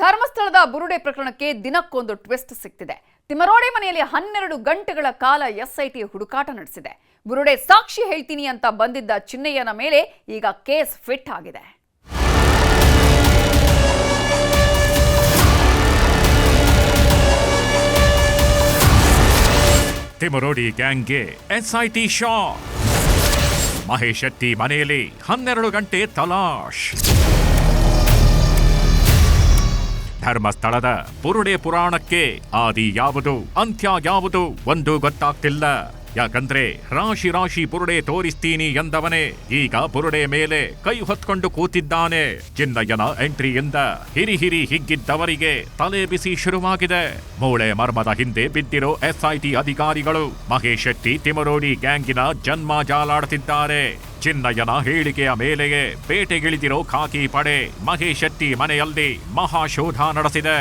ಧರ್ಮಸ್ಥಳದ ಬುರುಡೆ ಪ್ರಕರಣಕ್ಕೆ ದಿನಕ್ಕೊಂದು ಟ್ವಿಸ್ಟ್ ಸಿಕ್ತಿದೆ. ತಿಮರೋಡಿ ಮನೆಯಲ್ಲಿ ಹನ್ನೆರಡು ಗಂಟೆಗಳ ಕಾಲ ಎಸ್ಐಟಿ ಹುಡುಕಾಟ ನಡೆಸಿದೆ. ಬುರುಡೆ ಸಾಕ್ಷಿ ಹೇಳ್ತೀನಿ ಅಂತ ಬಂದಿದ್ದ ಚಿನ್ನಯ್ಯನ ಮೇಲೆ ಈಗ ಕೇಸ್ ಫಿಟ್ ಆಗಿದೆ. ತಿಮರೋಡಿ ಗ್ಯಾಂಗ್ಗೆ ಎಸ್ಐಟಿ ಶಾ ಮಹೇಶ್ ಶೆಟ್ಟಿ ಮನೆಯಲ್ಲಿ ಹನ್ನೆರಡು ಗಂಟೆ ತಲಾಶ್. ಧರ್ಮಸ್ಥಳದ ಪುರುಡೆ ಪುರಾಣಕ್ಕೆ ಆದಿ ಯಾವುದು ಅಂತ್ಯ ಯಾವುದು ಒಂದು ಗೊತ್ತಾಗ್ತಿಲ್ಲ. ಯಾಕಂದ್ರೆ ರಾಶಿ ರಾಶಿ ಪುರುಡೆ ತೋರಿಸ್ತೀನಿ ಎಂದವನೇ, ಈಗ ಪುರುಡೆ ಮೇಲೆ ಕೈ ಹೊತ್ಕೊಂಡು ಕೂತಿದ್ದಾನೆ. ಚಿನ್ನಯ್ಯನ ಎಂಟ್ರಿಯಿಂದ ಹಿರಿ ಹಿರಿ ಹಿಗ್ಗಿದ್ದವರಿಗೆ ತಲೆ ಬಿಸಿ ಶುರುವಾಗಿದೆ. ಮೂಳೆ ಮರ್ಮದ ಹಿಂದೆ ಬಿದ್ದಿರೋ ಎಸ್ಐಟಿ ಅಧಿಕಾರಿಗಳು ಮಹೇಶ್ ಶೆಟ್ಟಿ ತಿಮರೋಡಿ ಗ್ಯಾಂಗಿನ ಜನ್ಮ ಜಾಲಾಡುತ್ತಿದ್ದಾರೆ ಚಿನ್ನಯ್ಯನ ಹೇಳಿಕೆಯ ಮೇಲೆಯೇ ಬೇಟೆಗಿಳಿದಿರೋ ಖಾಕಿ ಪಡೆ ಮಹೇಶ್ ಶೆಟ್ಟಿ ಮನೆಯಲ್ಲಿ ಮಹಾಶೋಧ ನಡೆಸಿದೆ.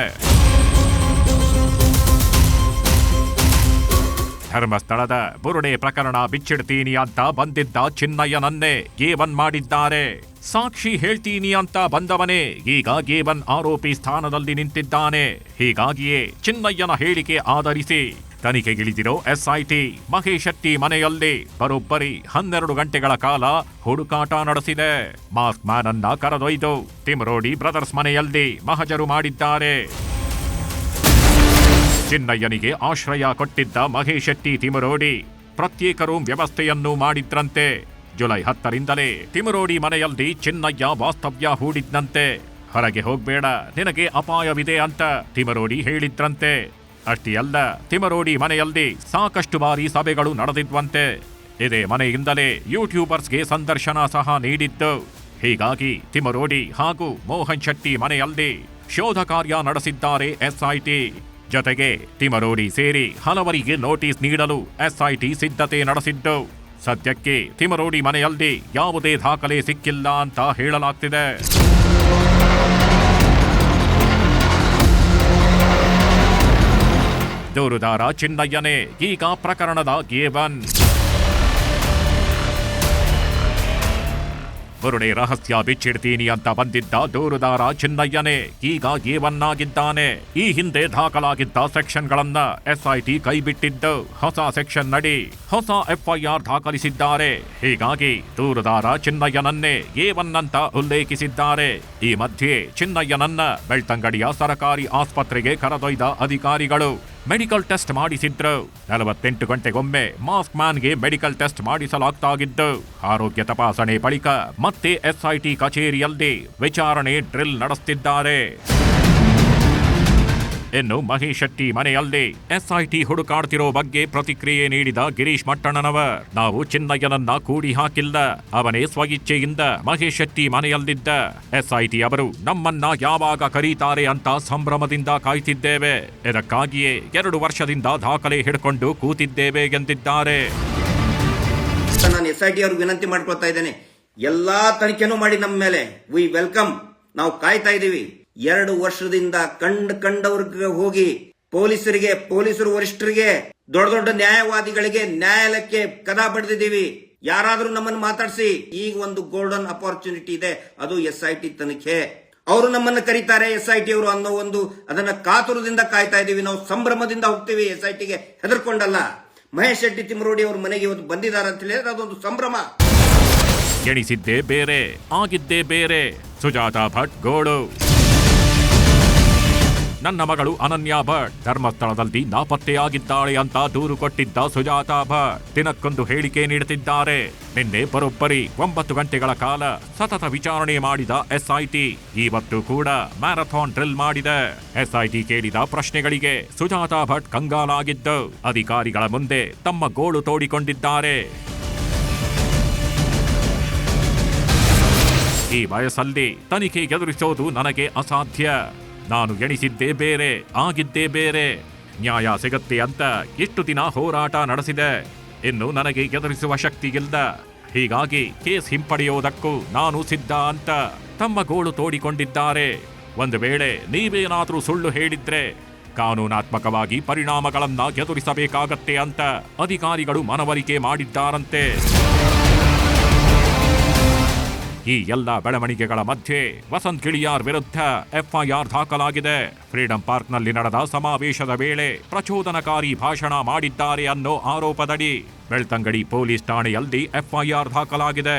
ಧರ್ಮಸ್ಥಳದ ಬುರುಡೆ ಪ್ರಕರಣ ಬಿಚ್ಚಿಡ್ತೀನಿ ಅಂತ ಬಂದಿದ್ದ ಚಿನ್ನಯ್ಯನನ್ನೇ ಗೇವನ್ ಮಾಡಿದ್ದಾರೆ. ಸಾಕ್ಷಿ ಹೇಳ್ತೀನಿ ಅಂತ ಬಂದವನೇ ಈಗ ಗೇವನ್ ಆರೋಪಿ ಸ್ಥಾನದಲ್ಲಿ ನಿಂತಿದ್ದಾನೆ. ಹೀಗಾಗಿಯೇ ಚಿನ್ನಯ್ಯನ ಹೇಳಿಕೆ ಆಧರಿಸಿ ತನಿಖೆಗಿಳಿದಿರೋ ಎಸ್ಐಟಿ ಮಹೇಶ್ ಶೆಟ್ಟಿ ಮನೆಯಲ್ಲಿ ಬರೋಬ್ಬರಿ ಹನ್ನೆರಡು ಗಂಟೆಗಳ ಕಾಲ ಹುಡುಕಾಟ ನಡೆಸಿದೆ. ಮಾಸ್ಕ್ ಮ್ಯಾನ್ ಅನ್ನ ಕರೆದೊಯ್ದು ತಿಮರೋಡಿ ಬ್ರದರ್ಸ್ ಮನೆಯಲ್ಲಿ ಮಹಜರು ಮಾಡಿದ್ದಾರೆ. ಚಿನ್ನಯ್ಯನಿಗೆ ಆಶ್ರಯ ಕೊಟ್ಟಿದ್ದ ಮಹೇಶ್ ಶೆಟ್ಟಿ ತಿಮರೋಡಿ. ಪ್ರತ್ಯೇಕ ರೂಮ್ ವ್ಯವಸ್ಥೆಯನ್ನು ಮಾಡಿದ್ರಂತೆ. ಜುಲೈ ಹತ್ತರಿಂದಲೇ ತಿಮರೋಡಿ ಮನೆಯಲ್ಲಿ ಚಿನ್ನಯ್ಯ ವಾಸ್ತವ್ಯ ಹೂಡಿದ್ನಂತೆ. ಹೊರಗೆ ಹೋಗ್ಬೇಡ, ನಿನಗೆ ಅಪಾಯವಿದೆ ಅಂತ ತಿಮರೋಡಿ ಹೇಳಿದ್ರಂತೆ. ಅಷ್ಟೇ ಅಲ್ಲ, ತಿಮರೋಡಿ ಮನೆಯಲ್ಲಿ ಸಾಕಷ್ಟು ಬಾರಿ ಸಭೆಗಳು ನಡೆದಿದ್ವಂತೆ. ಇದೇ ಮನೆಯಿಂದಲೇ ಯೂಟ್ಯೂಬರ್ಸ್ಗೆ ಸಂದರ್ಶನ ಸಹ ನೀಡಿದ್ದು. ಹೀಗಾಗಿ ತಿಮರೋಡಿ ಹಾಗೂ ಮೋಹನ್ ಶೆಟ್ಟಿ ಮನೆಯಲ್ಲಿ ಶೋಧ ಕಾರ್ಯ ನಡೆಸಿದ್ದಾರೆ ಎಸ್ಐಟಿ. ಜೊತೆಗೆ ತಿಮರೋಡಿ ಸೇರಿ ಹಲವರಿಗೆ ನೋಟಿಸ್ ನೀಡಲು ಎಸ್ಐಟಿ ಸಿದ್ಧತೆ ನಡೆಸಿದ್ದು. ಸದ್ಯಕ್ಕೆ ತಿಮರೋಡಿ ಮನೆಯಲ್ಲಿ ಯಾವುದೇ ದಾಖಲೆ ಸಿಕ್ಕಿಲ್ಲ ಅಂತ ಹೇಳಲಾಗ್ತಿದೆ. ದೂರುದಾರ ಚಿನ್ನಯ್ಯನೇ, ಈಗ ಪ್ರಕರಣದ ಗೇವನ್ ಬುರುಡೆ ರಹಸ್ಯ ಬಿಚ್ಚಿಡ್ತೀನಿ ಅಂತ ಬಂದಿದ್ದ ದೂರುದಾರ ಚಿನ್ನಯ್ಯನೇ, ಈಗ ಏವನ್ನಾಗಿದ್ದಾನೆ ಈ ಹಿಂದೆ ದಾಖಲಾಗಿದ್ದ ಸೆಕ್ಷನ್ಗಳನ್ನ ಎಸ್ಐಟಿ ಕೈಬಿಟ್ಟಿದ್ದು. ಹೊಸ ಸೆಕ್ಷನ್ ನಡಿ, ಹೊಸ ಎಫ್ಐಆರ್ ದಾಖಲಿಸಿದ್ದಾರೆ. ಹೀಗಾಗಿ ದೂರುದಾರ ಚಿನ್ನಯ್ಯನನ್ನೇ ಏವನ್ನಂತ ಉಲ್ಲೇಖಿಸಿದ್ದಾರೆ. ಈ ಮಧ್ಯೆ ಚಿನ್ನಯ್ಯನನ್ನ ಬೆಳ್ತಂಗಡಿಯ ಸರಕಾರಿ ಆಸ್ಪತ್ರೆಗೆ ಕರೆದೊಯ್ದ ಅಧಿಕಾರಿಗಳು ಮೆಡಿಕಲ್ ಟೆಸ್ಟ್ ಮಾಡಿಸಿದ್ರು. ನಲವತ್ತೆಂಟು ಗಂಟೆಗೊಮ್ಮೆ ಮಾಸ್ಕ್ ಮ್ಯಾನ್ಗೆ ಮೆಡಿಕಲ್ ಟೆಸ್ಟ್ ಮಾಡಿಸಲಾಗ್ತಾಗಿದ್ದು ಆರೋಗ್ಯ ತಪಾಸಣೆ ಬಳಿಕ ಮತ್ತೆ ಎಸ್ಐಟಿ ಕಚೇರಿಯಲ್ಲಿ ವಿಚಾರಣೆ ಡ್ರಿಲ್ ನಡೆಸುತ್ತಿದ್ದಾರೆ ಇನ್ನು ಮಹೇಶ್ ಶೆಟ್ಟಿ ಮನೆಯಲ್ಲಿ ಎಸ್ಐಟಿ ಹುಡುಕಾಡ್ತಿರೋ ಬಗ್ಗೆ ಪ್ರತಿಕ್ರಿಯೆ ನೀಡಿದ ಗಿರೀಶ್ ಮಟ್ಟಣ್ಣನವರ್. ನಾವು ಚಿನ್ನಯ್ಯನನ್ನ ಕೂಡಿ ಹಾಕಿಲ್ಲ. ಅವನೇ ಸ್ವಇಚ್ಛೆಯಿಂದ ಮಹೇಶ್ ಶೆಟ್ಟಿ ಮನೆಯಲ್ಲಿದ್ದ. ಎಸ್ಐಟಿ ಅವರು ನಮ್ಮನ್ನ ಯಾವಾಗ ಕರೀತಾರೆ ಅಂತ ಸಂಭ್ರಮದಿಂದ ಕಾಯ್ತಿದ್ದೇವೆ. ಇದಕ್ಕಾಗಿಯೇ ಎರಡು ವರ್ಷದಿಂದ ದಾಖಲೆ ಹಿಡ್ಕೊಂಡು ಕೂತಿದ್ದೇವೆ ಎಂದಿದ್ದಾರೆ. ನಾನು ಎಸ್ಐಟಿ ಅವ್ರಿಗೆ ವಿನಂತಿ ಮಾಡ್ಕೊಳ್ತಾ ಇದ್ದೇನೆ. ಎಲ್ಲಾ ತನಿಖೆನೂ ಮಾಡಿ ನಮ್ಮ ಮೇಲೆ. ವಿ ವೆಲ್ಕಮ್ ನಾವು ಕಾಯ್ತಾ ಇದೀವಿ ಎರಡು ವರ್ಷದಿಂದ ಕಂಡ ಕಂಡವ್ರಿಗೆ ಹೋಗಿ ಪೊಲೀಸರಿಗೆ, ಪೊಲೀಸರು ವರಿಷ್ಠರಿಗೆ, ದೊಡ್ಡ ದೊಡ್ಡ ನ್ಯಾಯವಾದಿಗಳಿಗೆ ನ್ಯಾಯಾಲಯಕ್ಕೆ ಕದ ಬಡ್ದಿದ್ದೀವಿ. ಯಾರಾದ್ರೂ ನಮ್ಮನ್ನು ಮಾತಾಡಿಸಿ. ಈಗ ಒಂದು ಗೋಲ್ಡನ್ ಅಪಾರ್ಚುನಿಟಿ ಇದೆ. ಅದು ಎಸ್ ಐ ಟಿ ತನಿಖೆ. ಅವರು ನಮ್ಮನ್ನ ಕರೀತಾರೆ ಎಸ್ ಐ ಟಿ ಅವರು ಅನ್ನೋ ಒಂದು ಅದನ್ನ ಕಾತುರದಿಂದ ಕಾಯ್ತಾ ಇದೀವಿ ನಾವು ಸಂಭ್ರಮದಿಂದ ಹೋಗ್ತೀವಿ ಎಸ್ ಐ ಟಿಗೆ ಹೆದರ್ಕೊಂಡಲ್ಲ. ಮಹೇಶ್ ಶೆಟ್ಟಿ ತಿಮರೋಡಿ ಅವ್ರ ಮನೆಗೆ ಇವತ್ತು ಬಂದಿದ್ದಾರೆ ಅಂತ ಹೇಳಿದ್ರೆ ಅದೊಂದು ಸಂಭ್ರಮ. ಎಣಿಸಿದ್ದೇ ಬೇರೆ, ಆಗಿದ್ದೇ ಬೇರೆ. ಸುಜಾತಾ ಭಟ್ ಗೋಳು. ನನ್ನ ಮಗಳು ಅನನ್ಯ ಭಟ್. ಧರ್ಮಸ್ಥಳದಲ್ಲಿ ನಾಪತ್ತೆಯಾಗಿದ್ದಾಳೆ ಅಂತ ದೂರು ಕೊಟ್ಟಿದ್ದ ಸುಜಾತಾ ಭಟ್. ದಿನಕ್ಕೊಂದು ಹೇಳಿಕೆ ನೀಡುತ್ತಿದ್ದಾರೆ. ನಿನ್ನೆ ಬರೋಬ್ಬರಿ ಒಂಬತ್ತು ಗಂಟೆಗಳ ಕಾಲ ಸತತ ವಿಚಾರಣೆ ಮಾಡಿದ ಎಸ್ಐಟಿ. ಇವತ್ತು ಕೂಡ ಮ್ಯಾರಥಾನ್ ಡ್ರಿಲ್ ಮಾಡಿದೆ. ಎಸ್ಐಟಿ ಕೇಳಿದ ಪ್ರಶ್ನೆಗಳಿಗೆ ಸುಜಾತಾ ಭಟ್ ಕಂಗಾಲಾಗಿದ್ದು, ಅಧಿಕಾರಿಗಳ ಮುಂದೆ ತಮ್ಮ ಗೋಳು ತೋಡಿಕೊಂಡಿದ್ದಾರೆ. ಈ ವಯಸ್ಸಲ್ಲಿ ತನಿಖೆ ಎದುರಿಸೋದು ನನಗೆ ಅಸಾಧ್ಯ. ನಾನು ಎಣಿಸಿದ್ದೇ ಬೇರೆ, ಆಗಿದ್ದೇ ಬೇರೆ. ನ್ಯಾಯ ಸಿಗತ್ತೆ ಅಂತ ಎಷ್ಟು ದಿನ ಹೋರಾಟ ನಡೆಸಿದೆ. ಇನ್ನು ನನಗೆ ಎದುರಿಸುವ ಶಕ್ತಿ ಇಲ್ಲ. ಹೀಗಾಗಿ ಕೇಸ್ ಹಿಂಪಡೆಯೋದಕ್ಕೂ ನಾನು ಸಿದ್ಧ ಅಂತ ತಮ್ಮ ಗೋಳು ತೋಡಿಕೊಂಡಿದ್ದಾರೆ. ಒಂದು ವೇಳೆ ನೀವೇನಾದರೂ ಸುಳ್ಳು ಹೇಳಿದ್ರೆ ಕಾನೂನಾತ್ಮಕವಾಗಿ ಪರಿಣಾಮಗಳನ್ನ ಎದುರಿಸಬೇಕಾಗತ್ತೆ ಅಂತ ಅಧಿಕಾರಿಗಳು ಮನವರಿಕೆ ಮಾಡಿದ್ದಾರಂತೆ. ಈ ಎಲ್ಲ ಬೆಳವಣಿಗೆಗಳ ಮಧ್ಯೆ ವಸಂತ್ ಕಿಳಿಯಾರ್ ವಿರುದ್ಧ ಎಫ್ಐಆರ್ ದಾಖಲಾಗಿದೆ. ಫ್ರೀಡಂ ಪಾರ್ಕ್ನಲ್ಲಿ ನಡೆದ ಸಮಾವೇಶದ ವೇಳೆ ಪ್ರಚೋದನಕಾರಿ ಭಾಷಣ ಮಾಡಿದ್ದಾರೆ ಅನ್ನೋ ಆರೋಪದಡಿ, ಬೆಳ್ತಂಗಡಿ ಪೊಲೀಸ್ ಠಾಣೆಯಲ್ಲಿ ಎಫ್ಐಆರ್ ದಾಖಲಾಗಿದೆ.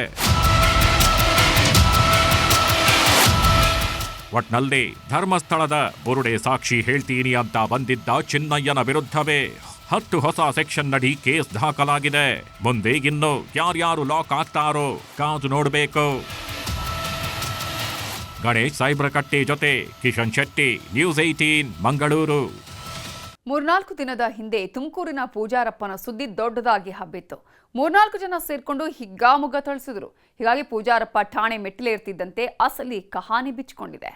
ಒಟ್ನಲ್ಲಿ ಧರ್ಮಸ್ಥಳದ ಬುರುಡೆ ಸಾಕ್ಷಿ ಹೇಳ್ತೀನಿ ಅಂತ ಬಂದಿದ್ದ ಚಿನ್ನಯ್ಯನ ವಿರುದ್ಧವೇ ಹತ್ತು ಹೊಸ ಸೆಕ್ಷನ್ ನಡಿ ಕೇಸ್ ದಾಖಲಾಗಿದೆ. ಮುಂದೆ ಇನ್ನು ಯಾರ್ಯಾರು ಲಾಕ್ ಆಗ್ತಾರೋ ಕಾದು ನೋಡಬೇಕು. ಗಣೇಶ್, ಸೈಬ್ರಕಟ್ಟೆ ಜೊತೆ ಕಿಶನ್ ಶೆಟ್ಟಿ, ನ್ಯೂಸ್ ಏಯ್ಟೀನ್, ಮಂಗಳೂರು. ಮೂರ್ನಾಲ್ಕು ದಿನದ ಹಿಂದೆ ತುಮಕೂರಿನ ಪೂಜಾರಪ್ಪನ ಸುದ್ದಿ ದೊಡ್ಡದಾಗಿ ಹಬ್ಬಿತ್ತು. ಮೂರ್ನಾಲ್ಕು ಜನ ಸೇರ್ಕೊಂಡು ಹಿಗ್ಗಾಮುಗ್ಗ ಥಳಿಸಿದ್ರು. ಹೀಗಾಗಿ ಪೂಜಾರಪ್ಪ ಠಾಣೆ ಮೆಟ್ಟಿಲೇರ್ತಿದ್ದಂತೆ ಅಸಲಿ ಕಹಾನಿ ಬಿಚ್ಚಿಕೊಂಡಿದೆ.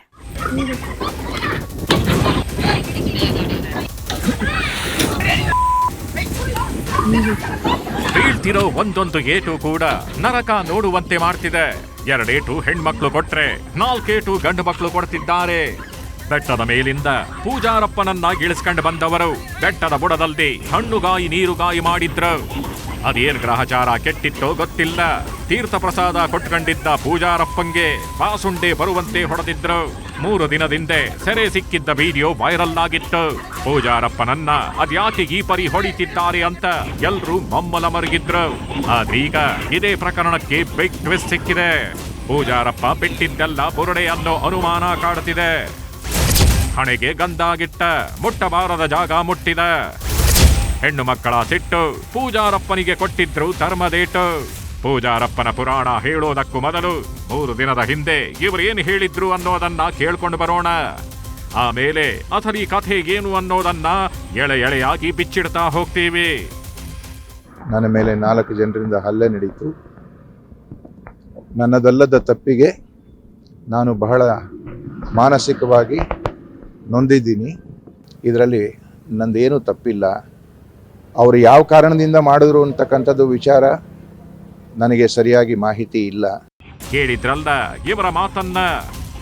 ಬೀಳ್ತಿರೋ ಒಂದೊಂದು ಏಟು ಕೂಡ ನರಕ ನೋಡುವಂತೆ ಮಾಡ್ತಿದೆ. ಎರಡೇಟು ಹೆಣ್ಮಕ್ಳು ಕೊಟ್ರೆ, ನಾಲ್ಕೇಟು ಗಂಡು ಮಕ್ಕಳು ಕೊಡ್ತಿದ್ದಾರೆ. ಬೆಟ್ಟದ ಮೇಲಿಂದ ಪೂಜಾರಪ್ಪನನ್ನ ಇಳಿಸ್ಕೊಂಡು ಬಂದವರು. ಬೆಟ್ಟದ ಬುಡದಲ್ಲಿ ಹಣ್ಣುಗಾಯಿ ನೀರುಗಾಯಿ ಮಾಡಿದ್ರು. ಅದೇನ್ ಗ್ರಹಚಾರ ಕೆಟ್ಟಿತ್ತೋ ಗೊತ್ತಿಲ್ಲ. ತೀರ್ಥ ಪ್ರಸಾದ ಕೊಟ್ಕೊಂಡಿದ್ದ ಪೂಜಾರಪ್ಪಂಗೆ ಪಾಸುಂಡೆ ಬರುವಂತೆ ಹೊಡೆದಿದ್ರು. ಮೂರು ದಿನದಿಂದೆ ಸೆರೆ ಸಿಕ್ಕಿದ್ದ ವಿಡಿಯೋ ವೈರಲ್ ಆಗಿತ್ತು. ಪೂಜಾರಪ್ಪನನ್ನ ಅದ್ಯಾಕೆ ಈ ಪರಿ ಹೊಡಿತಿದ್ದಾರೆ ಅಂತ ಎಲ್ರೂ ಮಮ್ಮಲ ಮರುಗಿದ್ರು. ಆದ್ರೀಗ ಇದೇ ಪ್ರಕರಣಕ್ಕೆ ಬಿಗ್ ಟ್ವಿಸ್ಟ್ ಸಿಕ್ಕಿದೆ. ಪೂಜಾರಪ್ಪ ಬಿಟ್ಟಿದ್ದೆಲ್ಲ ಬುರುಡೆ ಅನ್ನೋ ಅನುಮಾನ ಕಾಡುತ್ತಿದೆ ಹಣೆಗೆ ಗಂಧಾಗಿಟ್ಟ ಮುಟ್ಟಬಾರದ ಜಾಗ ಮುಟ್ಟಿದ. ಹೆಣ್ಣು ಮಕ್ಕಳ ಸಿಟ್ಟು ಪೂಜಾರಪ್ಪನಿಗೆ ಕೊಟ್ಟಿದ್ರು ಧರ್ಮದೇಟು ಪೂಜಾರಪ್ಪನ ಪುರಾಣ ಹೇಳೋದಕ್ಕೂ ಮೊದಲು ಮೂರು ದಿನದ ಹಿಂದೆ ಇವರೇನು ಹೇಳಿದ್ರು ಅನ್ನೋದನ್ನ ಕೇಳ್ಕೊಂಡು ಬರೋಣ. ಆಮೇಲೆ ಅಸಲಿ ಕಥೆ ಏನು ಅನ್ನೋದನ್ನ ಎಳೆ ಎಳೆಯಾಗಿ ಬಿಚ್ಚಿಡ್ತಾ ಹೋಗ್ತೀವಿ. ನನ್ನ ಮೇಲೆ ನಾಲ್ಕು ಜನರಿಂದ ಹಲ್ಲೆ ನಡೀತು. ನನ್ನದಲ್ಲದ ತಪ್ಪಿಗೆ ನಾನು ಬಹಳ ಮಾನಸಿಕವಾಗಿ ನೊಂದಿದ್ದೀನಿ. ಇದರಲ್ಲಿ ನಂದೇನೂ ತಪ್ಪಿಲ್ಲ. ಅವರು ಯಾವ ಕಾರಣದಿಂದ ಮಾಡಿದ್ರು ಅಂತಕ್ಕಂಥದ್ದು ವಿಚಾರ ನನಗೆ ಸರಿಯಾಗಿ ಮಾಹಿತಿ ಇಲ್ಲ. ಕೇಳಿದ್ರಲ್ಲ ಇವರ ಮಾತನ್ನ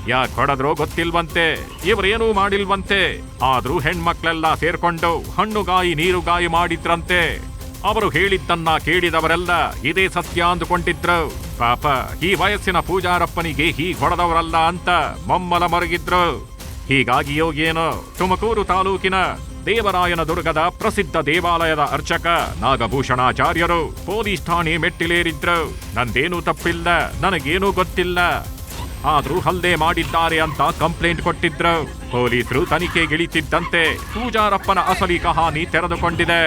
ಯಾಕೆ ಹೊಡೆದ್ರೋ ಗೊತ್ತಿಲ್ವಂತೆ ಇವರೇನೂ ಮಾಡಿಲ್ವಂತೆ, ಆದ್ರೂ ಹೆಣ್ಮಕ್ಳೆಲ್ಲ ಸೇರ್ಕೊಂಡು ಹಣ್ಣುಗಾಯಿ, ನೀರುಗಾಯಿ ಮಾಡಿದ್ರಂತೆ. ಅವರು ಹೇಳಿದ್ದನ್ನ ಕೇಳಿದವರೆಲ್ಲ ಇದೇ ಸತ್ಯ ಅಂದುಕೊಂಡಿದ್ರು. ಪಾಪ, ಈ ವಯಸ್ಸಿನ ಪೂಜಾರಪ್ಪನಿಗೆ ಹೀಗೆ ಹೊಡೆದವರಲ್ಲ ಅಂತ ಮಮ್ಮಲ ಮರುಗಿದ್ರು. ಹೀಗಾಗಿಯೋ ಏನೋ ತುಮಕೂರು ತಾಲೂಕಿನ ದೇವರಾಯನ ದುರ್ಗದ ಪ್ರಸಿದ್ಧ ದೇವಾಲಯದ ಅರ್ಚಕ ನಾಗಭೂಷಣಾಚಾರ್ಯರು ಪೊಲೀಸ್ ಠಾಣೆ ಮೆಟ್ಟಿಲೇರಿದ್ರು. ನಂದೇನೂ ತಪ್ಪಿಲ್ಲ, ನನಗೇನೂ ಗೊತ್ತಿಲ್ಲ. ಆದ್ರೂ ಹಲ್ಲೆ ಮಾಡಿದ್ದಾರೆ ಅಂತ ಕಂಪ್ಲೇಂಟ್ ಕೊಟ್ಟಿದ್ರು. ಪೊಲೀಸರು ತನಿಖೆಗಿಳಿತಿದ್ದಂತೆ ಪೂಜಾರಪ್ಪನ ಅಸಲಿ ಕಹಾನಿ ತೆರೆದುಕೊಂಡಿದೆ.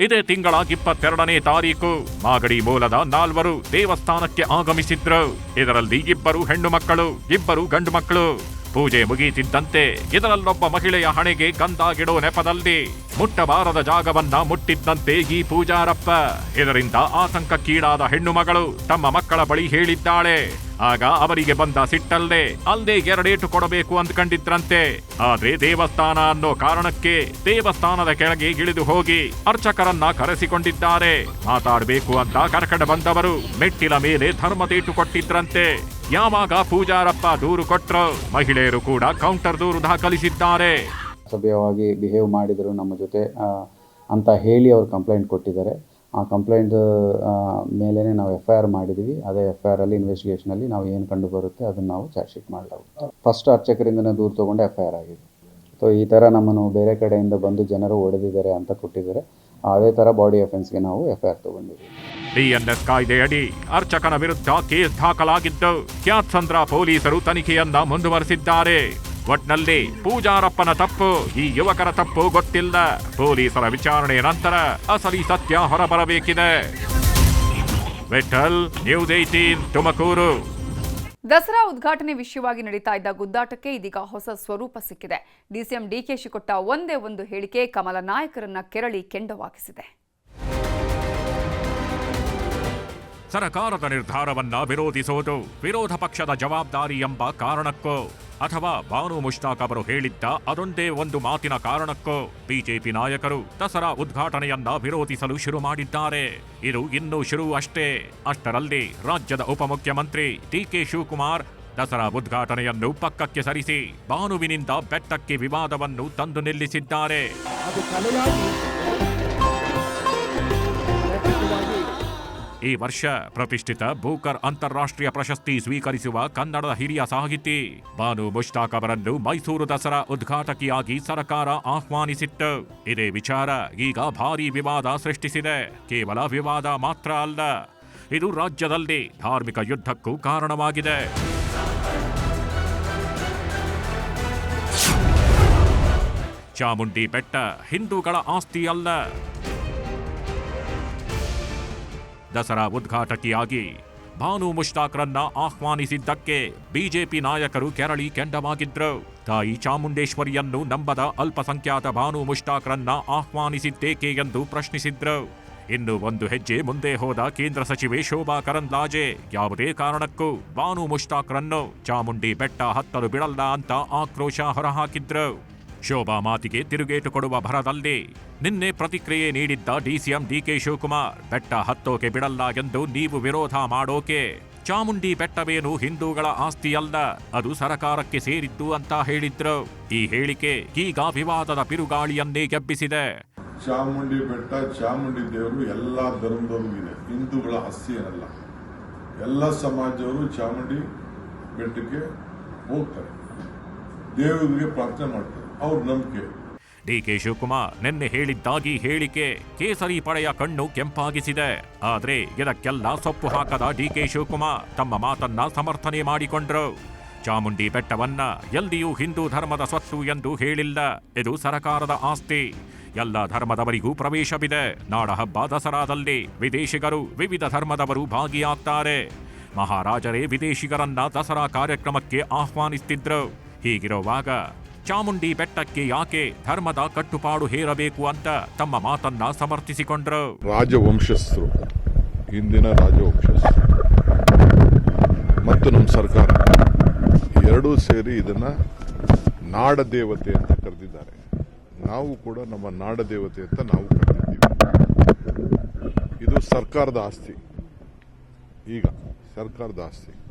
ಇದೇ ತಿಂಗಳ ಇಪ್ಪತ್ತೆರಡನೇ ತಾರೀಕು. ಮಾಗಡಿ ಮೂಲದ ನಾಲ್ವರು ದೇವಸ್ಥಾನಕ್ಕೆ ಆಗಮಿಸಿದ್ರು. ಇದರಲ್ಲಿ ಇಬ್ಬರು ಹೆಣ್ಣು ಮಕ್ಕಳು, ಇಬ್ಬರು ಗಂಡು ಮಕ್ಕಳು. ಪೂಜೆ ಮುಗಿಯುತ್ತಿದ್ದಂತೆ ಇದರಲ್ಲೊಬ್ಬ ಮಹಿಳೆಯ ಹಣೆಗೆ ಕಂದಾಗಿಡೋ ನೆಪದಲ್ಲಿ ಮುಟ್ಟಬಾರದ ಜಾಗವನ್ನ ಮುಟ್ಟಿದ್ದಂತೆ ಈ ಪೂಜಾರಪ್ಪ. ಇದರಿಂದ ಆತಂಕಕ್ಕೀಡಾದ ಹೆಣ್ಣು ಮಗಳು ತಮ್ಮ ಮಕ್ಕಳ ಬಳಿ ಹೇಳಿದ್ದಾಳೆ. ಆಗ ಅವರಿಗೆ ಬಂದ ಸಿಟ್ಟಲ್ಲೇ ಅಲ್ಲದೆ ಎರಡೇಟು ಕೊಡಬೇಕು ಅಂದ್ಕೊಂಡಿದ್ರಂತೆ. ಆದ್ರೆ ದೇವಸ್ಥಾನ ಅನ್ನೋ ಕಾರಣಕ್ಕೆ ದೇವಸ್ಥಾನದ ಕೆಳಗೆ ಇಳಿದು ಹೋಗಿ ಅರ್ಚಕರನ್ನ ಕರೆಸಿಕೊಂಡಿದ್ದಾರೆ. ಮಾತಾಡಬೇಕು ಅಂತ ಕರ್ಕಡ ಬಂದವರು ಮೆಟ್ಟಿಲ ಮೇಲೆ ಧರ್ಮದೇಟು ಕೊಟ್ಟಿದ್ರಂತೆ. ಯಾವಾಗ ಪೂಜಾರಪ್ಪ ದೂರು ಕೊಟ್ಟರು ಮಹಿಳೆಯರು ಕೂಡ ಕೌಂಟರ್ ದೂರು ದಾಖಲಿಸಿದ್ದಾರೆ. ಸಭ್ಯವಾಗಿ ಬಿಹೇವ್ ಮಾಡಿದರು ನಮ್ಮ ಜೊತೆ ಅಂತ ಹೇಳಿ ಅವರು ಕಂಪ್ಲೇಂಟ್ ಕೊಟ್ಟಿದ್ದಾರೆ. ಆ ಕಂಪ್ಲೇಂಟ್ ಮೇಲೇ ನಾವು ಎಫ್ ಐ ಆರ್ ಮಾಡಿದ್ದೀವಿ ಅದೇ ಎಫ್ ಐ ಆರಲ್ಲಿ ಇನ್ವೆಸ್ಟಿಗೇಷನಲ್ಲಿ ನಾವು ಏನು ಕಂಡು ಬರುತ್ತೆ ಅದನ್ನು ನಾವು ಚಾರ್ಜ್ ಶೀಟ್ ಫಸ್ಟ್ ಅರ್ಚಕರಿಂದ ದೂರು ತೊಗೊಂಡು ಎಫ್ ಐ ಆರ್ ಆಗಿದೆ ಸೊ ಈ ಥರ ನಮ್ಮನ್ನು ಬೇರೆ ಕಡೆಯಿಂದ ಬಂದು ಜನರು ಹೊಡೆದಿದ್ದಾರೆ ಅಂತ ಕೊಟ್ಟಿದ್ದಾರೆ. ಅದೇ ಥರ ಬಾಡಿ ಅಫೆನ್ಸ್ಗೆ ನಾವು ಎಫ್ ಐ ಆರ್ ತೊಗೊಂಡಿದ್ದೀವಿ. ಡಿಎನ್ಎಸ್ ಕಾಯ್ದೆಯಡಿ ಅರ್ಚಕನ ವಿರುದ್ಧ ಕೇಸ್ ದಾಖಲಾಗಿದ್ದು, ಕ್ಯಾತ್ಸಂದ್ರ ಪೊಲೀಸರು ತನಿಖೆಯನ್ನ ಮುಂದುವರೆಸಿದ್ದಾರೆ. ಒಟ್ನಲ್ಲಿ ಪೂಜಾರಪ್ಪನ ತಪ್ಪು, ಈ ಯುವಕರ ತಪ್ಪು ಗೊತ್ತಿಲ್ಲ. ಪೊಲೀಸರ ವಿಚಾರಣೆ ನಂತರ ಅಸಲಿ ಸತ್ಯ ಹೊರಬರಬೇಕಿದೆ. Vitthal news eighteen Tumakuru. Dasara ಉದ್ಘಾಟನೆ ವಿಷಯವಾಗಿ ನಡೀತಾ ಇದ್ದ ಗುದ್ದಾಟಕ್ಕೆ ಇದೀಗ ಹೊಸ ಸ್ವರೂಪ ಸಿಕ್ಕಿದೆ. ಡಿಸಿಎಂ ಡಿಕೆಶಿ ಕೊಟ್ಟ ಒಂದೇ ಒಂದು ಹೇಳಿಕೆ ಕಮಲ ನಾಯಕರನ್ನ ಕೆರಳಿ ಕೆಂಡವಾಗಿಸಿದೆ. ಸರಕಾರದ ನಿರ್ಧಾರವನ್ನ ವಿರೋಧಿಸುವುದು ವಿರೋಧ ಪಕ್ಷದ ಜವಾಬ್ದಾರಿ ಎಂಬ ಕಾರಣಕ್ಕೋ ಅಥವಾ ಬಾನು ಮುಷ್ತಾಕ್ ಅವರು ಹೇಳಿದ್ದ ಅದೊಂದೇ ಒಂದು ಮಾತಿನ ಕಾರಣಕ್ಕೋ ಬಿಜೆಪಿ ನಾಯಕರು ದಸರಾ ಉದ್ಘಾಟನೆಯನ್ನ ವಿರೋಧಿಸಲು ಶುರು ಮಾಡಿದ್ದಾರೆ. ಇದು ಇನ್ನೂ ಶುರು ಅಷ್ಟೇ. ಅಷ್ಟರಲ್ಲಿ ರಾಜ್ಯದ ಉಪಮುಖ್ಯಮಂತ್ರಿ ಡಿಕೆ ಶಿವಕುಮಾರ್ ದಸರಾ ಉದ್ಘಾಟನೆಯನ್ನು ಪಕ್ಕಕ್ಕೆ ಸರಿಸಿ ಬಾನುವಿನಿಂದ ಬೆಟ್ಟಕ್ಕೆ ವಿವಾದವನ್ನು ತಂದು ನಿಲ್ಲಿಸಿದ್ದಾರೆ. ಈ ವರ್ಷ ಪ್ರತಿಷ್ಠಿತ ಬೂಕರ್ ಅಂತಾರಾಷ್ಟ್ರೀಯ ಪ್ರಶಸ್ತಿ ಸ್ವೀಕರಿಸುವ ಕನ್ನಡದ ಹಿರಿಯ ಸಾಹಿತಿ ಬಾನು ಮುಷ್ತಾಕ್ ಅವರನ್ನು ಮೈಸೂರು ದಸರಾ ಉದ್ಘಾಟಕಿಯಾಗಿ ಸರ್ಕಾರ ಆಹ್ವಾನಿಸಿತ್ತು. ಇದೇ ವಿಚಾರ ಈಗ ಭಾರೀ ವಿವಾದ ಸೃಷ್ಟಿಸಿದೆ. ಕೇವಲ ವಿವಾದ ಮಾತ್ರ ಅಲ್ಲ, ಇದು ರಾಜ್ಯದಲ್ಲಿ ಧಾರ್ಮಿಕ ಯುದ್ಧಕ್ಕೂ ಕಾರಣವಾಗಿದೆ. ಚಾಮುಂಡಿ ಬೆಟ್ಟ ಹಿಂದೂಗಳ ಆಸ್ತಿ ಅಲ್ಲ ದಸರಾ ಉದ್ಘಾಟಕಿಯಾಗಿ. ಭಾನು ಮುಷ್ತಾಕ್ರನ್ನ ಆಹ್ವಾನಿಸಿದ್ದಕ್ಕೆ ಬಿಜೆಪಿ ನಾಯಕರು ಕೆರಳಿ ಕೆಂಡವಾಗಿದ್ರು. ತಾಯಿ ಚಾಮುಂಡೇಶ್ವರಿಯನ್ನು ನಂಬದ ಅಲ್ಪಸಂಖ್ಯಾತ ಭಾನು ಮುಷ್ತಾಕ್ರನ್ನ ಆಹ್ವಾನಿಸಿದ್ದೇಕೆ ಎಂದು ಪ್ರಶ್ನಿಸಿದ್ರು. ಇನ್ನು ಒಂದು ಹೆಜ್ಜೆ ಮುಂದೆ ಹೋದ ಕೇಂದ್ರ ಸಚಿವೆ ಶೋಭಾ ಕರಂದ್ಲಾಜೆ, ಯಾವುದೇ ಕಾರಣಕ್ಕೂ ಭಾನು ಮುಷ್ತಾಕ್ರನ್ನು ಚಾಮುಂಡಿ ಬೆಟ್ಟ ಹತ್ತಲು ಬಿಡಲ್ಲ ಅಂತ ಆಕ್ರೋಶ ಹೊರಹಾಕಿದ್ರು. ಶೋಭಾ ಮಾತಿಗೆ ತಿರುಗೇಟು ಕೊಡುವ ಭರದಲ್ಲಿ ನಿನ್ನೆ ಪ್ರತಿಕ್ರಿಯೆ ನೀಡಿದ್ದ ಡಿಸಿಎಂ ಡಿಕೆ ಶಿವಕುಮಾರ್, ಬೆಟ್ಟ ಹತ್ತೋಕೆ ಬಿಡಲ್ಲ ಎಂದು ನೀವು ವಿರೋಧ ಮಾಡೋಕೆ ಚಾಮುಂಡಿ ಬೆಟ್ಟವೇನು ಹಿಂದೂಗಳ ಆಸ್ತಿಯಲ್ಲ, ಅದು ಸರಕಾರಕ್ಕೆ ಸೇರಿದ್ದು ಅಂತ ಹೇಳಿದ್ರು. ಈ ಹೇಳಿಕೆ ಈಗ ವಿವಾದದ ಬಿರುಗಾಳಿಯನ್ನೇ ಗೆಬ್ಬಿಸಿದೆ ಚಾಮುಂಡಿ ಬೆಟ್ಟ, ಚಾಮುಂಡಿ ದೇವರು ಎಲ್ಲ ಇದೆ, ಹಿಂದೂಗಳ ಆಸ್ತಿ ಏನಲ್ಲ. ಎಲ್ಲ ಸಮಾಜವರು ಚಾಮುಂಡಿ ಬೆಟ್ಟಕ್ಕೆ ಹೋಗ್ತಾರೆ. ದೇವರಿಗೆ ಪ್ರಾರ್ಥನೆ ಮಾಡ್ತಾರೆ. ಅವ್ರ ನಂಬಿಕೆ. ಡಿಕೆ ಶಿವಕುಮಾರ್ ನಿನ್ನೆ ಹೇಳಿದ್ದಾಗಿ ಹೇಳಿಕೆ ಕೇಸರಿ ಪಡೆಯ ಕಣ್ಣು ಕೆಂಪಾಗಿಸಿದೆ. ಆದರೆ ಇದಕ್ಕೆಲ್ಲ ಸೊಪ್ಪು ಹಾಕದ ಡಿಕೆ ಶಿವಕುಮಾರ್ ತಮ್ಮ ಮಾತನ್ನ ಸಮರ್ಥನೆ ಮಾಡಿಕೊಂಡ್ರು. ಚಾಮುಂಡಿ ಬೆಟ್ಟವನ್ನ ಎಲ್ಲಿಯೂ ಹಿಂದೂ ಧರ್ಮದ ಸ್ವತ್ತು ಎಂದು ಹೇಳಿಲ್ಲ. ಇದು ಸರಕಾರದ ಆಸ್ತಿ. ಎಲ್ಲ ಧರ್ಮದವರಿಗೂ ಪ್ರವೇಶವಿದೆ. ನಾಡಹಬ್ಬ ದಸರಾದಲ್ಲಿ ವಿದೇಶಿಗರು ವಿವಿಧ ಧರ್ಮದವರು ಭಾಗಿಯಾಗ್ತಾರೆ. ಮಹಾರಾಜರೇ ವಿದೇಶಿಗರನ್ನ ದಸರಾ ಕಾರ್ಯಕ್ರಮಕ್ಕೆ ಆಹ್ವಾನಿಸ್ತಿದ್ರು. ಹೀಗಿರುವಾಗ ಚಾಮುಂಡಿ ಬೆಟ್ಟಕ್ಕೆ ಯಾಕೆ ಧರ್ಮದ ಕಟ್ಟುಪಾಡು ಹೇರಬೇಕು ಅಂತ ತಮ್ಮ ಮಾತನ್ನ ಸಮರ್ಥಿಸಿಕೊಂಡ್ರು. ರಾಜವಂಶಸ್ಥರು, ಹಿಂದಿನ ರಾಜವಂಶಸ್ಥರು ಮತ್ತು ನಮ್ಮ ಸರ್ಕಾರ ಎರಡೂ ಸೇರಿ ಇದನ್ನ ನಾಡ ದೇವತೆ ಅಂತ ಕರೆದಿದ್ದಾರೆ. ನಾವು ಕೂಡ ನಮ್ಮ ನಾಡ ದೇವತೆ ಅಂತ ನಾವು ಕರೆದಿದ್ದೀವಿ. ಇದು ಸರ್ಕಾರದ ಆಸ್ತಿ. ಈಗ ಸರ್ಕಾರದ ಆಸ್ತಿ.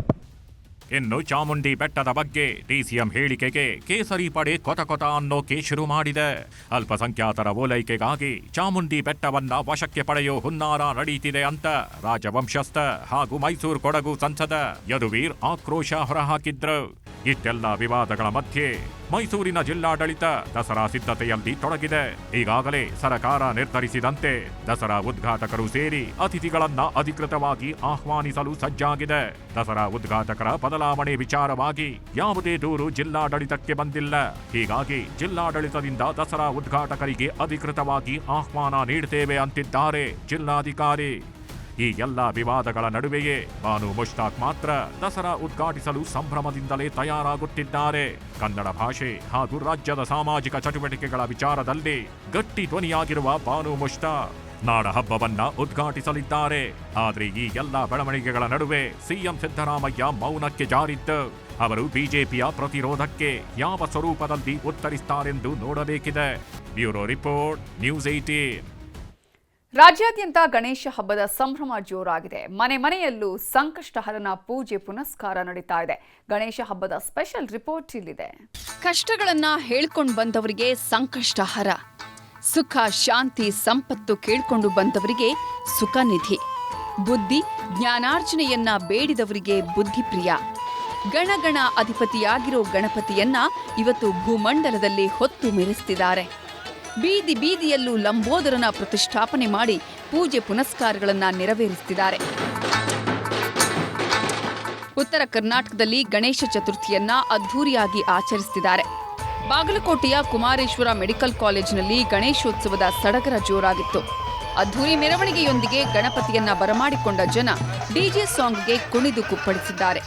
ಇನ್ನು ಚಾಮುಂಡಿ ಬೆಟ್ಟದ ಬಗ್ಗೆ ಡಿಸಿಎಂ ಹೇಳಿಕೆಗೆ ಕೇಸರಿ ಪಡೆ ಕೊತ ಕೊತ ಅನ್ನೋಕೆ ಶುರು ಮಾಡಿದೆ. ಅಲ್ಪಸಂಖ್ಯಾತರ ಓಲೈಕೆಗಾಗಿ ಚಾಮುಂಡಿ ಬೆಟ್ಟವನ್ನ ವಶಕ್ಕೆ ಪಡೆಯೋ ಹುನ್ನಾರ ನಡೀತಿದೆ ಅಂತ ರಾಜವಂಶಸ್ಥ ಹಾಗೂ ಮೈಸೂರು ಕೊಡಗು ಸಂಸದ ಯದುವೀರ್ ಆಕ್ರೋಶ ಹೊರಹಾಕಿದ್ರು. ಇಷ್ಟೆಲ್ಲ ವಿವಾದಗಳ ಮಧ್ಯೆ ಮೈಸೂರಿನ ಜಿಲ್ಲಾಡಳಿತ ದಸರಾ ಸಿದ್ಧತೆಯಲ್ಲಿ ತೊಡಗಿದೆ. ಈಗಾಗಲೇ ಸರಕಾರ ನಿರ್ಧರಿಸಿದಂತೆ ದಸರಾ ಉದ್ಘಾಟಕರು ಸೇರಿ ಅತಿಥಿಗಳನ್ನ ಅಧಿಕೃತವಾಗಿ ಆಹ್ವಾನಿಸಲು ಸಜ್ಜಾಗಿದೆ. ದಸರಾ ಉದ್ಘಾಟಕರ ಬದಲಾವಣೆ ವಿಚಾರವಾಗಿ ಯಾವುದೇ ದೂರು ಜಿಲ್ಲಾಡಳಿತಕ್ಕೆ ಬಂದಿಲ್ಲ. ಹೀಗಾಗಿ ಜಿಲ್ಲಾಡಳಿತದಿಂದ ದಸರಾ ಉದ್ಘಾಟಕರಿಗೆ ಅಧಿಕೃತವಾಗಿ ಆಹ್ವಾನ ನೀಡುತ್ತೇವೆ ಅಂತಿದ್ದಾರೆ ಜಿಲ್ಲಾಧಿಕಾರಿ. ಈ ಎಲ್ಲ ವಿವಾದಗಳ ನಡುವೆಯೇ ಬಾನು ಮುಷ್ತಾಕ್ ಮಾತ್ರ ದಸರಾ ಉದ್ಘಾಟಿಸಲು ಸಂಭ್ರಮದಿಂದಲೇ ತಯಾರಾಗುತ್ತಿದ್ದಾರೆ. ಕನ್ನಡ ಭಾಷೆ ಹಾಗೂ ರಾಜ್ಯದ ಸಾಮಾಜಿಕ ಚಟುವಟಿಕೆಗಳ ವಿಚಾರದಲ್ಲಿ ಗಟ್ಟಿ ಧ್ವನಿಯಾಗಿರುವ ಬಾನು ಮುಷ್ತಾಕ್ ನಾಡ ಹಬ್ಬವನ್ನ ಉದ್ಘಾಟಿಸಲಿದ್ದಾರೆ. ಆದರೆ ಈ ಎಲ್ಲ ಬೆಳವಣಿಗೆಗಳ ನಡುವೆ ಸಿಎಂ ಸಿದ್ದರಾಮಯ್ಯ ಮೌನಕ್ಕೆ ಜಾರಿದ್ದು ಅವರು ಬಿಜೆಪಿಯ ಪ್ರತಿರೋಧಕ್ಕೆ ಯಾವ ಸ್ವರೂಪದಲ್ಲಿ ಉತ್ತರಿಸುತ್ತಾರೆಂದು ನೋಡಬೇಕಿದೆ. ಬ್ಯೂರೋ ರಿಪೋರ್ಟ್, ನ್ಯೂಸ್ ಏಟೀನ್ ರಾಜ್ಯಾದ್ಯಂತ ಗಣೇಶ ಹಬ್ಬದ ಸಂಭ್ರಮ ಜೋರಾಗಿದೆ. ಮನೆ ಮನೆಯಲ್ಲೂ ಸಂಕಷ್ಟ ಹರನ ಪೂಜೆ ಪುನಸ್ಕಾರ ನಡೀತಾ ಇದೆ. ಗಣೇಶ ಹಬ್ಬದ ಸ್ಪೆಷಲ್ ರಿಪೋರ್ಟ್ ಇಲ್ಲಿದೆ. ಕಷ್ಟಗಳನ್ನ ಹೇಳ್ಕೊಂಡು ಬಂದವರಿಗೆ ಸಂಕಷ್ಟ ಹರ ಸುಖ, ಶಾಂತಿ, ಸಂಪತ್ತು ಕೇಳ್ಕೊಂಡು ಬಂದವರಿಗೆ ಸುಖ ನಿಧಿ. ಬುದ್ಧಿ, ಜ್ಞಾನಾರ್ಜನೆಯನ್ನ ಬೇಡಿದವರಿಗೆ ಬುದ್ಧಿಪ್ರಿಯ. ಗಣಗಣ ಅಧಿಪತಿಯಾಗಿರೋ ಗಣಪತಿಯನ್ನ ಇವತ್ತು ಭೂಮಂಡಲದಲ್ಲಿ ಹೊತ್ತು ಮೆರೆಸ್ತಿದ್ದಾರೆ. ಬೀದಿ ಬೀದಿಯಲ್ಲೂ ಲಂಬೋದರನ ಪ್ರತಿಷ್ಠಾಪನೆ ಮಾಡಿ ಪೂಜೆ ಪುನಸ್ಕಾರಗಳನ್ನು ನೆರವೇರಿಸುತ್ತಿದ್ದಾರೆ ಉತ್ತರ ಕರ್ನಾಟಕದಲ್ಲಿ ಗಣೇಶ ಚತುರ್ಥಿಯನ್ನ ಅದ್ಧೂರಿಯಾಗಿ ಆಚರಿಸುತ್ತಿದ್ದಾರೆ ಬಾಗಲಕೋಟೆಯ ಕುಮಾರೇಶ್ವರ ಮೆಡಿಕಲ್ ಕಾಲೇಜಿನಲ್ಲಿ ಗಣೇಶೋತ್ಸವದ ಸಡಗರ ಜೋರಾಗಿತ್ತು. ಅದ್ಧೂರಿ ಮೆರವಣಿಗೆಯೊಂದಿಗೆ ಗಣಪತಿಯನ್ನ ಬರಮಾಡಿಕೊಂಡ ಜನ ಡಿಜೆ ಸಾಂಗ್ಗೆ ಕುಣಿದು ಕುಪ್ಪಳಿಸಿದ್ದಾರೆ.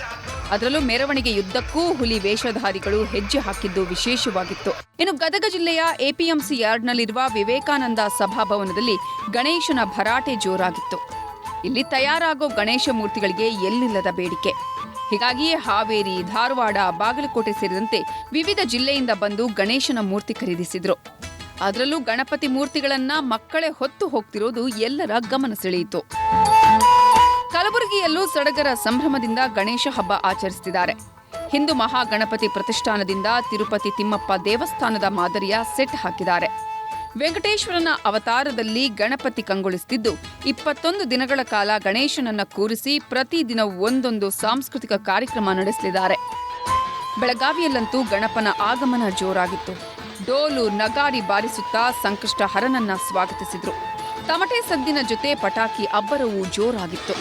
ಅದರಲ್ಲೂ ಮೆರವಣಿಗೆ ಯುದ್ಧಕ್ಕೂ ಹುಲಿ ವೇಷಧಾರಿಗಳು ಹೆಜ್ಜೆ ಹಾಕಿದ್ದು ವಿಶೇಷವಾಗಿತ್ತು. ಇನ್ನು ಗದಗ ಜಿಲ್ಲೆಯ ಎಪಿಎಂಸಿ ಯಾರ್ಡ್ನಲ್ಲಿರುವ ವಿವೇಕಾನಂದ ಸಭಾಭವನದಲ್ಲಿ ಗಣೇಶನ ಭರಾಟೆ ಜೋರಾಗಿತ್ತು. ಇಲ್ಲಿ ತಯಾರಾಗೋ ಗಣೇಶ ಮೂರ್ತಿಗಳಿಗೆ ಎಲ್ಲಿಲ್ಲದ ಬೇಡಿಕೆ. ಹೀಗಾಗಿಯೇ ಹಾವೇರಿ, ಧಾರವಾಡ, ಬಾಗಲಕೋಟೆ ಸೇರಿದಂತೆ ವಿವಿಧ ಜಿಲ್ಲೆಯಿಂದ ಬಂದು ಗಣೇಶನ ಮೂರ್ತಿ ಖರೀದಿಸಿದ್ರು. ಅದರಲ್ಲೂ ಗಣಪತಿ ಮೂರ್ತಿಗಳನ್ನ ಮಕ್ಕಳೇ ಹೊತ್ತು ಹೋಗ್ತಿರೋದು ಎಲ್ಲರ ಗಮನ ಸೆಳೆಯಿತು. ಕಲಬುರಗಿಯಲ್ಲೂ ಸಡಗರ ಸಂಭ್ರಮದಿಂದ ಗಣೇಶ ಹಬ್ಬ ಆಚರಿಸುತ್ತಿದ್ದಾರೆ. ಹಿಂದೂ ಮಹಾಗಣಪತಿ ಪ್ರತಿಷ್ಠಾನದಿಂದ ತಿರುಪತಿ ತಿಮ್ಮಪ್ಪ ದೇವಸ್ಥಾನದ ಮಾದರಿಯ ಸೆಟ್ ಹಾಕಿದ್ದಾರೆ. ವೆಂಕಟೇಶ್ವರನ ಅವತಾರದಲ್ಲಿ ಗಣಪತಿ ಕಂಗೊಳಿಸುತ್ತಿದ್ದು, ಇಪ್ಪತ್ತೊಂದು ದಿನಗಳ ಕಾಲ ಗಣೇಶನನ್ನ ಕೂರಿಸಿ ಪ್ರತಿದಿನ ಒಂದೊಂದು ಸಾಂಸ್ಕೃತಿಕ ಕಾರ್ಯಕ್ರಮ ನಡೆಸಲಿದ್ದಾರೆ. ಬೆಳಗಾವಿಯಲ್ಲಂತೂ ಗಣಪನ ಆಗಮನ ಜೋರಾಗಿತ್ತು. ಡೋಲು ನಗಾರಿ ಬಾರಿಸುತ್ತಾ ಸಂಕಷ್ಟ ಹರನನ್ನ ಸ್ವಾಗತಿಸಿದ್ರು. ತಮಟೆ ಸದ್ದಿನ ಜೊತೆ ಪಟಾಕಿ ಅಬ್ಬರವೂ ಜೋರಾಗಿತ್ತು.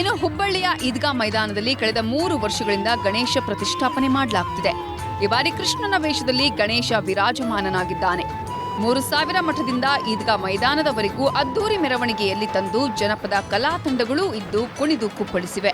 ಇನ್ನು ಹುಬ್ಬಳ್ಳಿಯ ಈದ್ಗಾ ಮೈದಾನದಲ್ಲಿ ಕಳೆದ ಮೂರು ವರ್ಷಗಳಿಂದ ಗಣೇಶ ಪ್ರತಿಷ್ಠಾಪನೆ ಮಾಡಲಾಗ್ತಿದೆ. ಈ ಬಾರಿ ಕೃಷ್ಣನ ವೇಷದಲ್ಲಿ ಗಣೇಶ ವಿರಾಜಮಾನನಾಗಿದ್ದಾನೆ. ಮೂರು ಸಾವಿರ ಮಠದಿಂದ ಈದ್ಗಾ ಮೈದಾನದವರೆಗೂ ಅದ್ದೂರಿ ಮೆರವಣಿಗೆಯಲ್ಲಿ ತಂದು ಜನಪದ ಕಲಾ ತಂಡಗಳು ಇದ್ದು ಕುಣಿದು ಕುಪ್ಪಳಿಸಿವೆ.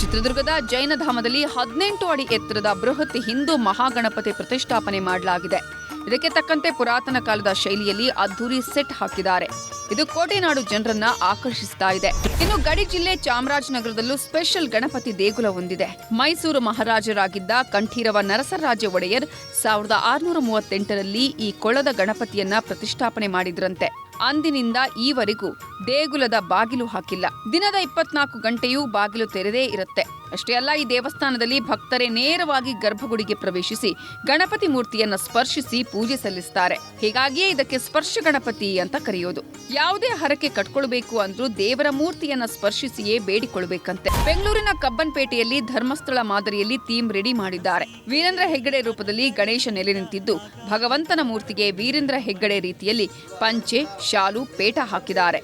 ಚಿತ್ರದುರ್ಗದ ಜೈನಧಾಮದಲ್ಲಿ ಹದಿನೆಂಟು ಅಡಿ ಎತ್ತರದ ಬೃಹತ್ ಹಿಂದೂ ಮಹಾಗಣಪತಿ ಪ್ರತಿಷ್ಠಾಪನೆ ಮಾಡಲಾಗಿದೆ. ಇದಕ್ಕೆ ತಕ್ಕಂತೆ ಪುರಾತನ ಕಾಲದ ಶೈಲಿಯಲ್ಲಿ ಅದ್ದೂರಿ ಸೆಟ್ ಹಾಕಿದ್ದಾರೆ. ಇದು ಕೋಟೆನಾಡು ಜನರನ್ನ ಆಕರ್ಷಿಸ್ತಾ ಇದೆ. ಇನ್ನು ಗಡಿ ಜಿಲ್ಲೆ ಚಾಮರಾಜನಗರದಲ್ಲೂ ಸ್ಪೆಷಲ್ ಗಣಪತಿ ದೇಗುಲ ಹೊಂದಿದೆ. ಮೈಸೂರು ಮಹಾರಾಜರಾಗಿದ್ದ ಕಂಠೀರವ ನರಸರಾಜ ಒಡೆಯರ್ ಸಾವಿರದ ಆರುನೂರ ಮೂವತ್ತೆಂಟರಲ್ಲಿ ಈ ಕೊಳದ ಗಣಪತಿಯನ್ನ ಪ್ರತಿಷ್ಠಾಪನೆ ಮಾಡಿದ್ರಂತೆ. ಅಂದಿನಿಂದ ಈವರೆಗೂ ದೇಗುಲದ ಬಾಗಿಲು ಹಾಕಿಲ್ಲ. ದಿನದ ಇಪ್ಪತ್ನಾಲ್ಕು ಗಂಟೆಯೂ ಬಾಗಿಲು ತೆರೆದೇ ಇರುತ್ತೆ. ಅಷ್ಟೇ ಅಲ್ಲ, ಈ ದೇವಸ್ಥಾನದಲ್ಲಿ ಭಕ್ತರೇ ನೇರವಾಗಿ ಗರ್ಭಗುಡಿಗೆ ಪ್ರವೇಶಿಸಿ ಗಣಪತಿ ಮೂರ್ತಿಯನ್ನ ಸ್ಪರ್ಶಿಸಿ ಪೂಜೆ ಸಲ್ಲಿಸ್ತಾರೆ. ಹೀಗಾಗಿಯೇ ಇದಕ್ಕೆ ಸ್ಪರ್ಶ ಗಣಪತಿ ಅಂತ ಕರೆಯೋದು. ಯಾವುದೇ ಹರಕೆ ಕಟ್ಕೊಳ್ಬೇಕು ಅಂದ್ರೂ ದೇವರ ಮೂರ್ತಿಯನ್ನ ಸ್ಪರ್ಶಿಸಿಯೇ ಬೇಡಿಕೊಳ್ಬೇಕಂತೆ. ಬೆಂಗಳೂರಿನ ಕಬ್ಬನ್ಪೇಟೆಯಲ್ಲಿ ಧರ್ಮಸ್ಥಳ ಮಾದರಿಯಲ್ಲಿ ಥೀಮ್ ರೆಡಿ ಮಾಡಿದ್ದಾರೆ. ವೀರೇಂದ್ರ ಹೆಗ್ಗಡೆ ರೂಪದಲ್ಲಿ ಗಣೇಶ ನೆಲೆ ನಿಂತಿದ್ದು, ಭಗವಂತನ ಮೂರ್ತಿಗೆ ವೀರೇಂದ್ರ ಹೆಗ್ಗಡೆ ರೀತಿಯಲ್ಲಿ ಪಂಚೆ, ಶಾಲು, ಪೇಟ ಹಾಕಿದ್ದಾರೆ.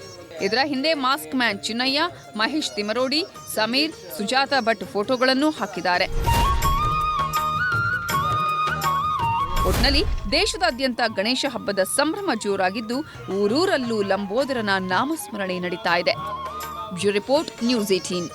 ಇದರ ಹಿಂದೆ ಮಾಸ್ಕ್ ಮ್ಯಾನ್ ಚಿನ್ನಯ್ಯ, ಮಹೇಶ್ ತಿಮರೋಡಿ, ಸಮೀರ್, ಸುಜಾತಾ ಭಟ್ ಫೋಟೋಗಳನ್ನು ಹಾಕಿದ್ದಾರೆ. ಒಟ್ನಲ್ಲಿ ದೇಶದಾದ್ಯಂತ ಗಣೇಶ ಹಬ್ಬದ ಸಂಭ್ರಮ ಜೋರಾಗಿದ್ದು ಊರೂರಲ್ಲೂ ಲಂಬೋದರನ ನಾಮಸ್ಮರಣೆ ನಡೀತಾ ಇದೆ. Bureau report, news eighteen